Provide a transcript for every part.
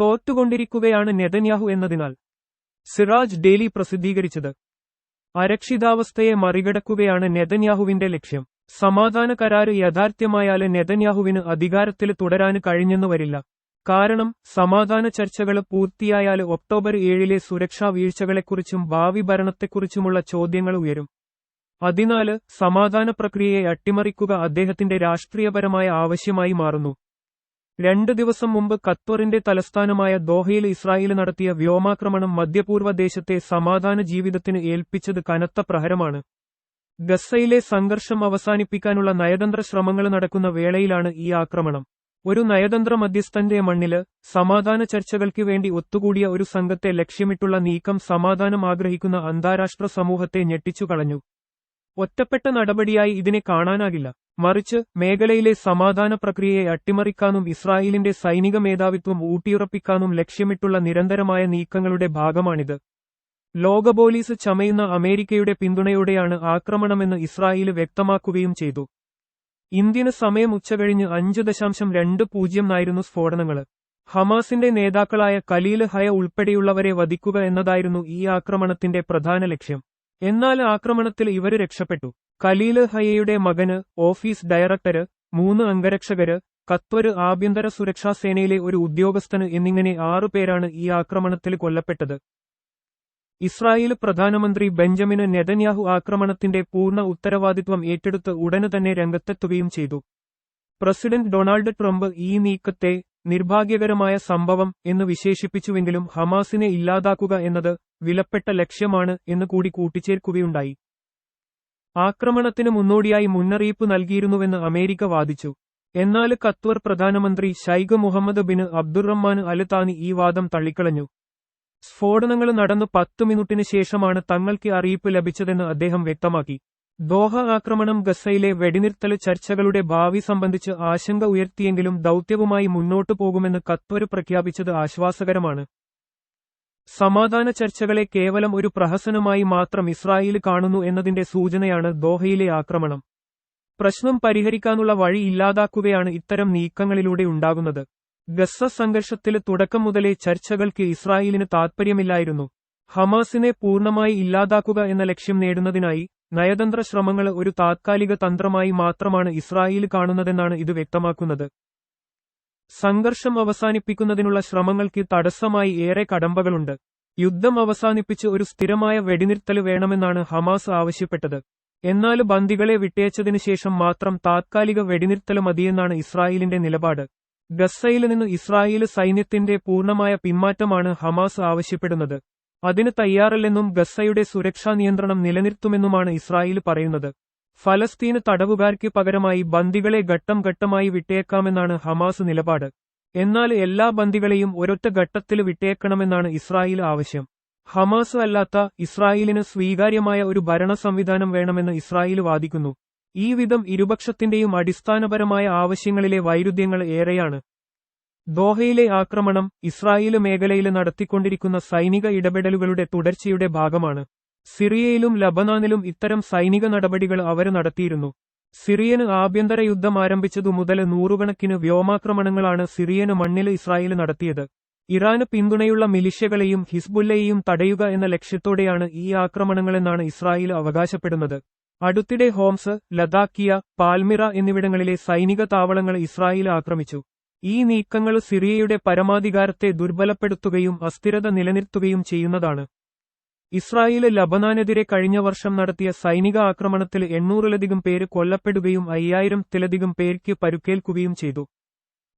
തോറ്റുകൊണ്ടിരിക്കുകയാണ് Netanyahu എന്നതിനാൽ. Siraj daily പ്രസിദ്ധീകരിച്ചത്. അരക്ഷിതാവസ്ഥയെ മറികടക്കുകയാണ് നെതന്യാഹുവിന്റെ ലക്ഷ്യം. സമാധാന കരാർ യാഥാർത്ഥ്യമായാൽ നെതന്യാഹുവിന് അധികാരത്തിൽ തുടരാന് കഴിഞ്ഞെന്നു വരില്ല. കാരണം സമാധാന ചർച്ചകൾ പൂർത്തിയായാൽ ഒക്ടോബർ ഏഴിലെ സുരക്ഷാ വീഴ്ചകളെക്കുറിച്ചും ഭാവി ഭരണത്തെക്കുറിച്ചുമുള്ള ചോദ്യങ്ങൾ ഉയരും. അതിനാല് സമാധാന പ്രക്രിയയെ അട്ടിമറിക്കുക അദ്ദേഹത്തിന്റെ രാഷ്ട്രീയപരമായ ആവശ്യമായി മാറുന്നു. രണ്ടു ദിവസം മുമ്പ് ഖത്തറിന്റെ തലസ്ഥാനമായ ദോഹയിൽ ഇസ്രായേൽ നടത്തിയ വ്യോമാക്രമണം മധ്യപൂർവ ദേശത്തെ സമാധാന ജീവിതത്തിന് ഏൽപ്പിച്ചത് കനത്ത പ്രഹരമാണ്. ഗസയിലെ സംഘർഷം അവസാനിപ്പിക്കാനുള്ള നയതന്ത്ര ശ്രമങ്ങൾ നടക്കുന്ന വേളയിലാണ് ഈ ആക്രമണം. ഒരു നയതന്ത്ര മധ്യസ്ഥന്റെ മണ്ണിൽ സമാധാന ചർച്ചകൾക്ക് വേണ്ടി ഒത്തുകൂടിയ ഒരു സംഘത്തെ ലക്ഷ്യമിട്ടുള്ള നീക്കം സമാധാനം ആഗ്രഹിക്കുന്ന അന്താരാഷ്ട്ര സമൂഹത്തെ ഞെട്ടിച്ചു കളഞ്ഞു ഒറ്റപ്പെട്ട നടപടിയായി ഇതിനെ കാണാനാകില്ല. മറിച്ച് മേഖലയിലെ സമാധാന പ്രക്രിയയെ അട്ടിമറിക്കാനും ഇസ്രായേലിന്റെ സൈനിക മേധാവിത്വം ഊട്ടിയുറപ്പിക്കാനും ലക്ഷ്യമിട്ടുള്ള നിരന്തരമായ നീക്കങ്ങളുടെ ഭാഗമാണിത്. ലോക പോലീസ് ചമയുന്ന അമേരിക്കയുടെ പിന്തുണയോടെയാണ് ആക്രമണമെന്ന് ഇസ്രായേൽ വ്യക്തമാക്കുകയും ചെയ്തു. ഇന്ത്യന് സമയം ഉച്ചകഴിഞ്ഞ് അഞ്ച് ദശാംശം രണ്ട് പൂജ്യംനായിരുന്നു സ്ഫോടനങ്ങൾ ഹമാസിന്റെ നേതാക്കളായ കലീൽ ഹയ ഉൾപ്പെടെയുള്ളവരെ വധിക്കുക എന്നതായിരുന്നു ഈ ആക്രമണത്തിന്റെ പ്രധാന ലക്ഷ്യം. എന്നാൽ ആക്രമണത്തിൽ ഇവർ രക്ഷപ്പെട്ടു. കലീൽ ഹയയുടെ മകന് ഓഫീസ് ഡയറക്ടര് മൂന്ന് അംഗരക്ഷകര് ഖത്വര് ആഭ്യന്തര സുരക്ഷാ സേനയിലെ ഒരു ഉദ്യോഗസ്ഥന് എന്നിങ്ങനെ ആറുപേരാണ് ഈ ആക്രമണത്തിൽ കൊല്ലപ്പെട്ടത്. ഇസ്രായേൽ പ്രധാനമന്ത്രി ബെഞ്ചമിന് നെതന്യാഹു ആക്രമണത്തിന്റെ പൂർണ ഉത്തരവാദിത്വം ഏറ്റെടുത്ത് ഉടനെ തന്നെ രംഗത്തെത്തുകയും ചെയ്തു. പ്രസിഡന്റ് ഡൊണാൾഡ് ട്രംപ് ഈ നീക്കത്തെ നിർഭാഗ്യകരമായ സംഭവം എന്ന് വിശേഷിപ്പിച്ചുവെങ്കിലും ഹമാസിനെ ഇല്ലാതാക്കുക എന്നത് വിലപ്പെട്ട ലക്ഷ്യമാണ് എന്ന് കൂടി കൂട്ടിച്ചേർക്കുകയുണ്ടായി. ആക്രമണത്തിന് മുന്നോടിയായി മുന്നറിയിപ്പ് നൽകിയിരുന്നുവെന്ന് അമേരിക്ക വാദിച്ചു. എന്നാൽ ഖത്വർ പ്രധാനമന്ത്രി Sheikh Mohammed bin Abdulrahman Al Thani ഈ വാദം തള്ളിക്കളഞ്ഞു. സ്ഫോടനങ്ങൾ നടന്നു പത്തു മിനിറ്റിന് ശേഷമാണ് തങ്ങൾക്ക് അറിയിപ്പ് ലഭിച്ചതെന്ന് അദ്ദേഹം വ്യക്തമാക്കി. ദോഹ ആക്രമണം ഗസയിലെ വെടിനിർത്തൽ ചർച്ചകളുടെ ഭാവി സംബന്ധിച്ച് ആശങ്ക ഉയർത്തിയെങ്കിലും ദൌത്യവുമായി മുന്നോട്ടു പോകുമെന്ന് ഖത്വർ പ്രഖ്യാപിച്ചത് ആശ്വാസകരമാണ്. സമാധാന ചർച്ചകളെ കേവലം ഒരു പ്രഹസനമായി മാത്രം ഇസ്രായേൽ കാണുന്നു എന്നതിന്റെ സൂചനയാണ് ദോഹയിലെ ആക്രമണം. പ്രശ്നം പരിഹരിക്കാനുള്ള വഴി ഇല്ലാതാക്കുകയാണ് ഇത്തരം നീക്കങ്ങളിലൂടെ ഉണ്ടാകുന്നത്. ഗസ സംഘർഷത്തിൽ തുടക്കം മുതലേ ചർച്ചകൾക്ക് ഇസ്രായേലിന് താൽപ്പര്യമില്ലായിരുന്നു ഹമാസിനെ പൂർണമായി ഇല്ലാതാക്കുക എന്ന ലക്ഷ്യം നേടുന്നതിനായി നയതന്ത്ര ശ്രമങ്ങൾ ഒരു താത്കാലിക തന്ത്രമായി മാത്രമാണ് ഇസ്രായേൽ കാണുന്നതെന്നാണ് ഇത് വ്യക്തമാക്കുന്നത്. സംഘർഷം അവസാനിപ്പിക്കുന്നതിനുള്ള ശ്രമങ്ങൾക്ക് തടസ്സമായി ഏറെ കടമ്പകളുണ്ട്. യുദ്ധം അവസാനിപ്പിച്ച് ഒരു സ്ഥിരമായ വെടിനിർത്തൽ വേണമെന്നാണ് ഹമാസ് ആവശ്യപ്പെട്ടത്. എന്നാൽ ബന്ദികളെ വിട്ടയച്ചതിനു ശേഷം മാത്രം താത്കാലിക വെടിനിർത്തൽ മതിയെന്നാണ് ഇസ്രായേലിന്റെ നിലപാട്. ഗസയിൽ നിന്ന് ഇസ്രായേൽ സൈന്യത്തിന്റെ പൂർണമായ പിന്മാറ്റമാണ് ഹമാസ് ആവശ്യപ്പെടുന്നത്. അതിന് തയ്യാറല്ലെന്നും ഗസയുടെ സുരക്ഷാ നിയന്ത്രണം നിലനിർത്തുമെന്നുമാണ് ഇസ്രായേൽ പറയുന്നത്. ഫലസ്തീന് തടവുകാർക്ക് പകരമായി ബന്ദികളെ ഘട്ടം ഘട്ടമായി വിട്ടേക്കാമെന്നാണ് ഹമാസ് നിലപാട്. എന്നാൽ എല്ലാ ബന്ദികളെയും ഒരൊറ്റ ഘട്ടത്തിൽ വിട്ടേക്കണമെന്നാണ് ഇസ്രായേൽ ആവശ്യം. ഹമാസ് അല്ലാത്ത ഇസ്രായേലിന് സ്വീകാര്യമായ ഒരു ഭരണ സംവിധാനം വേണമെന്ന് ഇസ്രായേൽ വാദിക്കുന്നു. ഈ വിധം ഇരുപക്ഷത്തിന്റെയും അടിസ്ഥാനപരമായ ആവശ്യങ്ങളിലെ വൈരുദ്ധ്യങ്ങൾ ഏറെയാണ്. ദോഹയിലെ ആക്രമണം ഇസ്രായേൽ മേഖലയിൽ നടത്തിക്കൊണ്ടിരിക്കുന്ന സൈനിക ഇടപെടലുകളുടെ തുടർച്ചയുടെ ഭാഗമാണ്. സിറിയയിലും ലബനാനിലും ഇത്തരം സൈനിക നടപടികൾ അവർ നടത്തിയിരുന്നു. സിറിയന് ആഭ്യന്തര യുദ്ധം ആരംഭിച്ചതു മുതൽ നൂറുകണക്കിന് വ്യോമാക്രമണങ്ങളാണ് സിറിയന് മണ്ണിൽ ഇസ്രായേൽ നടത്തിയത്. ഇറാന് പിന്തുണയുള്ള മിലിഷ്യകളെയും ഹിസ്ബുല്ലയെയും തടയുക എന്ന ലക്ഷ്യത്തോടെയാണ് ഈ ആക്രമണങ്ങളെന്നാണ് ഇസ്രായേൽ അവകാശപ്പെടുന്നത്. അടുത്തിടെ ഹോംസ് ലദാക്കിയ പാൽമിറ എന്നിവിടങ്ങളിലെ സൈനിക താവളങ്ങൾ ഇസ്രായേൽ ആക്രമിച്ചു. ഈ നീക്കങ്ങൾ സിറിയയുടെ പരമാധികാരത്തെ ദുർബലപ്പെടുത്തുകയും അസ്ഥിരത നിലനിർത്തുകയും ചെയ്യുന്നതാണ്. ഇസ്രായേൽ ലബനാനെതിരെ കഴിഞ്ഞ വർഷം നടത്തിയ സൈനിക ആക്രമണത്തിൽ എണ്ണൂറിലധികം പേര് കൊല്ലപ്പെടുകയും അയ്യായിരത്തിലധികം പേർക്ക് പരുക്കേൽക്കുകയും ചെയ്തു.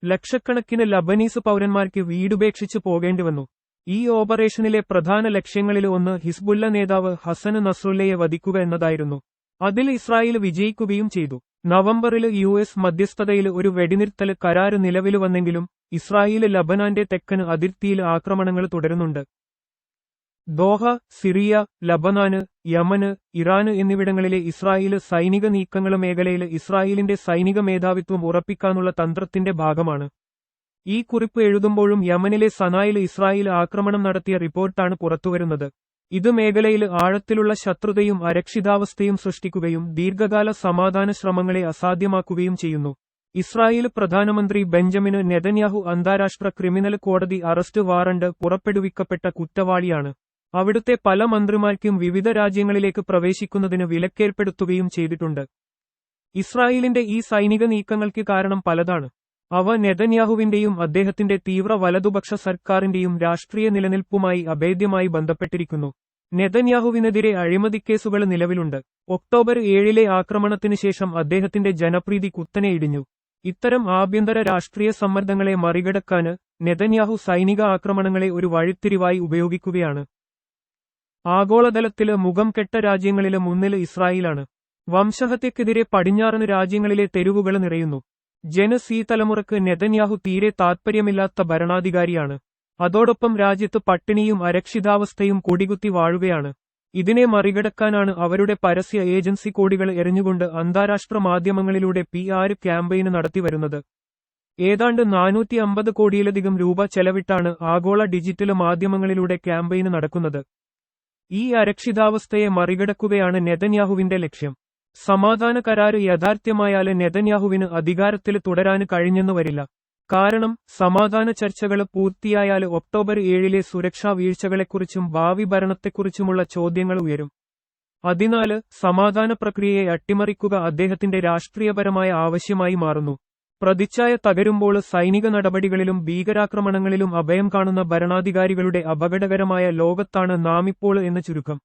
ലക്ഷക്കണക്കിന് ലബനീസ് പൗരന്മാർക്ക് വീടുപേക്ഷിച്ചു പോകേണ്ടിവന്നു ഈ ഓപ്പറേഷനിലെ പ്രധാന ലക്ഷ്യങ്ങളിൽ ഒന്ന് ഹിസ്ബുല്ല നേതാവ് ഹസൻ നസ്രുല്ലയെ വധിക്കുക എന്നതായിരുന്നു. അതിൽ ഇസ്രായേൽ വിജയിക്കുകയും ചെയ്തു. നവംബറിൽ യു എസ് മധ്യസ്ഥതയിൽ ഒരു വെടിനിർത്തൽ കരാറ് നിലവിൽ വന്നെങ്കിലും ഇസ്രായേൽ ലബനാന്റെ തെക്കൻ അതിർത്തിയിൽ ആക്രമണങ്ങൾ തുടരുന്നുണ്ട്. ദോഹ സിറിയ ലബനാന് യമന് ഇറാന് എന്നിവിടങ്ങളിലെ ഇസ്രായേൽ സൈനിക നീക്കങ്ങൾ മേഖലയിൽ ഇസ്രായേലിന്റെ സൈനിക മേധാവിത്വം ഉറപ്പിക്കാനുള്ള തന്ത്രത്തിന്റെ ഭാഗമാണ്. ഈ കുറിപ്പ് എഴുതുമ്പോഴും യമനിലെ സനായിൽ ഇസ്രായേൽ ആക്രമണം നടത്തിയ റിപ്പോർട്ടാണ് പുറത്തുവരുന്നത്. ഇത് മേഖലയിൽ ആഴത്തിലുള്ള ശത്രുതയും അരക്ഷിതാവസ്ഥയും സൃഷ്ടിക്കുകയും ദീർഘകാല സമാധാന ശ്രമങ്ങളെ അസാധ്യമാക്കുകയും ചെയ്യുന്നു. ഇസ്രായേൽ പ്രധാനമന്ത്രി ബെഞ്ചമിന് നെതന്യാഹു അന്താരാഷ്ട്ര ക്രിമിനൽ കോടതി അറസ്റ്റ് വാറണ്ട് പുറപ്പെടുവിക്കപ്പെട്ട കുറ്റവാളിയാണ്. അവിടുത്തെ പല മന്ത്രിമാർക്കും വിവിധ രാജ്യങ്ങളിലേക്ക് പ്രവേശിക്കുന്നതിന് വിലക്കേർപ്പെടുത്തുകയും ചെയ്തിട്ടുണ്ട്. ഇസ്രായേലിന്റെ ഈ സൈനിക നീക്കങ്ങൾക്ക് കാരണം പലതാണ്. അവ നെതന്യാഹുവിന്റെയും അദ്ദേഹത്തിന്റെ തീവ്ര വലതുപക്ഷ സർക്കാരിന്റെയും രാഷ്ട്രീയ നിലനിൽപ്പുമായി അഭേദ്യമായി ബന്ധപ്പെട്ടിരിക്കുന്നു. നെതന്യാഹുവിനെതിരെ അഴിമതിക്കേസുകൾ നിലവിലുണ്ട്. ഒക്ടോബർ ഏഴിലെ ആക്രമണത്തിനു ശേഷം അദ്ദേഹത്തിന്റെ ജനപ്രീതി കുത്തനെ ഇടിഞ്ഞു. ഇത്തരം ആഭ്യന്തര രാഷ്ട്രീയ സമ്മർദ്ദങ്ങളെ മറികടക്കാന് നെതന്യാഹു സൈനിക ആക്രമണങ്ങളെ ഒരു വഴിത്തിരിവായി ഉപയോഗിക്കുകയാണ്. ആഗോളതലത്തിൽ മുഖം കെട്ട രാജ്യങ്ങളിലെ മുന്നിൽ ഇസ്രായേലാണ്. വംശഹത്യക്കെതിരെ പടിഞ്ഞാറന് രാജ്യങ്ങളിലെ തെരുവുകൾ നിറയുന്നു. ജനസി തലമുറയ്ക്ക് നെതന്യാഹു തീരെ താത്പര്യമില്ലാത്ത ഭരണാധികാരിയാണ്. അതോടൊപ്പം രാജ്യത്ത് പട്ടിണിയും അരക്ഷിതാവസ്ഥയും കൊടികുത്തി വാഴുകയാണ്. ഇതിനെ മറികടക്കാനാണ് അവരുടെ പരസ്യ ഏജൻസി കോടികൾ എറിഞ്ഞുകൊണ്ട് അന്താരാഷ്ട്ര മാധ്യമങ്ങളിലൂടെ പി ആർ ക്യാമ്പയിന് നടത്തിവരുന്നത് ഏതാണ്ട് നാനൂറ്റി അമ്പത് കോടിയിലധികം രൂപ ചെലവിട്ടാണ് ആഗോള ഡിജിറ്റൽ മാധ്യമങ്ങളിലൂടെ ക്യാമ്പയിന് നടക്കുന്നത്. ഈ അരക്ഷിതാവസ്ഥയെ മറികടക്കുകയാണ് നെതന്യാഹുവിന്റെ ലക്ഷ്യം. സമാധാന കരാറ് യഥാർത്ഥ്യമായാൽ നെതന്യാഹുവിന് അധികാരത്തിൽ തുടരാന് കഴിഞ്ഞെന്നു വരില്ല. കാരണം സമാധാന ചർച്ചകൾ പൂർത്തിയായാൽ ഒക്ടോബർ ഏഴിലെ സുരക്ഷാ വീഴ്ചകളെക്കുറിച്ചും ഭാവി ഭരണത്തെക്കുറിച്ചുമുള്ള ചോദ്യങ്ങൾ ഉയരും. അതിനാല് സമാധാന പ്രക്രിയയെ അട്ടിമറിക്കുക അദ്ദേഹത്തിന്റെ രാഷ്ട്രീയപരമായ ആവശ്യമായി മാറുന്നു. പ്രതിച്ഛായ തകരുമ്പോൾ സൈനിക നടപടികളിലും ഭീകരാക്രമണങ്ങളിലും അഭയം കാണുന്ന ഭരണാധികാരികളുടെ അപകടകരമായ ലോകത്താണ് നാമിപ്പോൾ എന്ന് ചുരുക്കം.